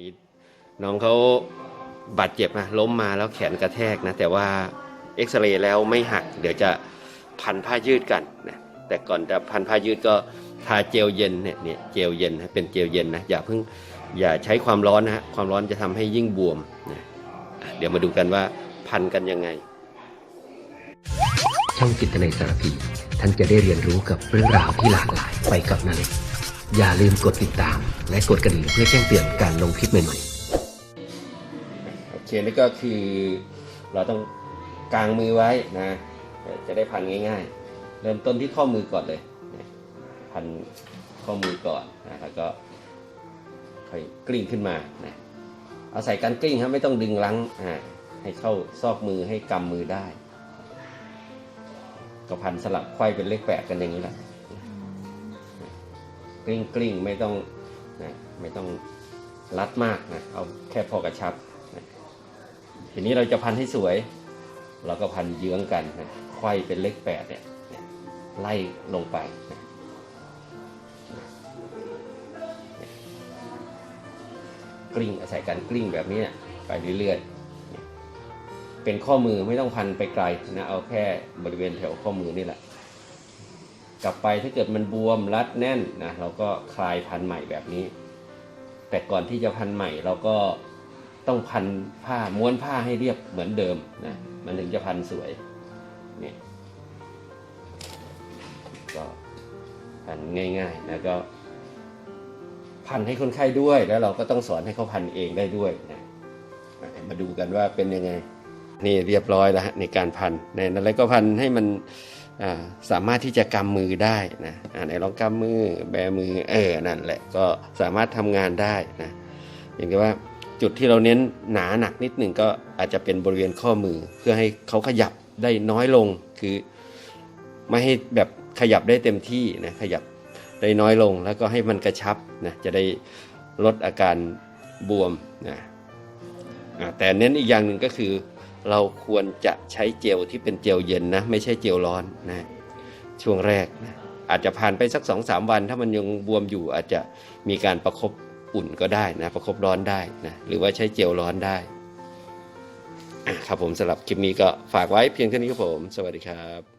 นี้น้องเขาบาดเจ็บนะล้มมาแล้วแขนกระแทกนะ แต่ว่าเอ็กซเรย์แล้วไม่หัก เดี๋ยวจะพันผ้ายืดกันนะแต่ก่อนจะพันผ้ายืดก็ทาเจลเย็นเนี่ยเนี่ยเจลเย็นนะเป็นเจลเย็นนะอย่าเพิ่งอย่าใช้ความร้อนนะฮะความร้อนจะทำให้ยิ่งบวมนะอะเดี๋ยวมาดูกันว่าพันกันยังไง ช่องจิตในสารพีท่านจะได้เรียนรู้กับเรื่องราวที่หลากหลายไปกับนาเล็ก อย่าลืมกดติดตาม และกดกระดิ่งเพื่อแจ้งเตือนการลงคลิปใหม่ๆ โอเคนี่ก็คือเราต้องกางมือไว้นะ จะได้พันง่าย ๆ เริ่มต้นที่ข้อมือก่อนเลย พันข้อมือก่อนนะแล้วก็ค่อยกลิ้งขึ้นมานะเอาใส่การกลิ้งครับไม่ต้องดึงลังอ่าให้เข้าซอกมือให้กำมือได้ ก็พันสลับไขว้เป็นเลขแปดกันอย่างนี้แหละ กลิ้งกลิ้งไม่ต้องนะไม่ต้องรัดมากนะเอาแค่พอกระชับนะทีนี้เราจะพันให้สวย เราก็พันเยื้องกันนะไขว้เป็นเลขแปดเนี่ยไล่ลงไปนะกลิ้งอาศัยการกลิ้งแบบนี้ไปเรื่อยๆ เป็นข้อมือไม่ต้องพันไปไกลนะเอาแค่บริเวณแถวข้อมือนี่แหละ กลับไปถ้าเกิดมันบวมรัดแน่นนะเราก็คลายพันใหม่แบบนี้ แต่ก่อนที่จะพันใหม่เราก็ต้องพันผ้าม้วนผ้าให้เรียบเหมือนเดิมนะมันถึงจะพันสวยนี่ก็พันง่ายๆนะก็พันให้คนไข้ด้วยแล้วเราก็ต้องสอนให้เขาพันเองได้ด้วยนะมาดูกันว่าเป็นยังไงนี่เรียบร้อยแล้วฮะในการพันในนั้นแล้วก็พันให้มัน สามารถที่จะกำมือได้นะอ่าไหนลองกำมือแบมือเออนั่นแหละก็สามารถทำงานได้นะอย่างที่ว่าจุดที่เราเน้นหนาหนักนิดหนึ่งก็อาจจะเป็นบริเวณข้อมือ เพื่อให้เขาขยับได้น้อยลงคือ ไม่ให้แบบขยับได้เต็มที่นะขยับได้น้อยลงแล้วก็ให้มันกระชับนะจะได้ลดอาการบวมนะแต่เน้นอีกอย่างหนึ่งก็คือ เราควรจะใช้เจลที่เป็นเจลเย็นนะไม่ใช่เจลร้อนนะช่วงแรกนะอาจจะผ่านไปสักสองสาวัน ถ้ามันยังบวมอยู่อาจจะมีการประคบอุ่นก็ได้นะประคบร้อนได้นะหรือว่าใช้เจลร้อนได้ครับผมสำหรับคลิปนี้ก็ฝากไว้เพียงเท่านี้ครับผม สวัสดีครับ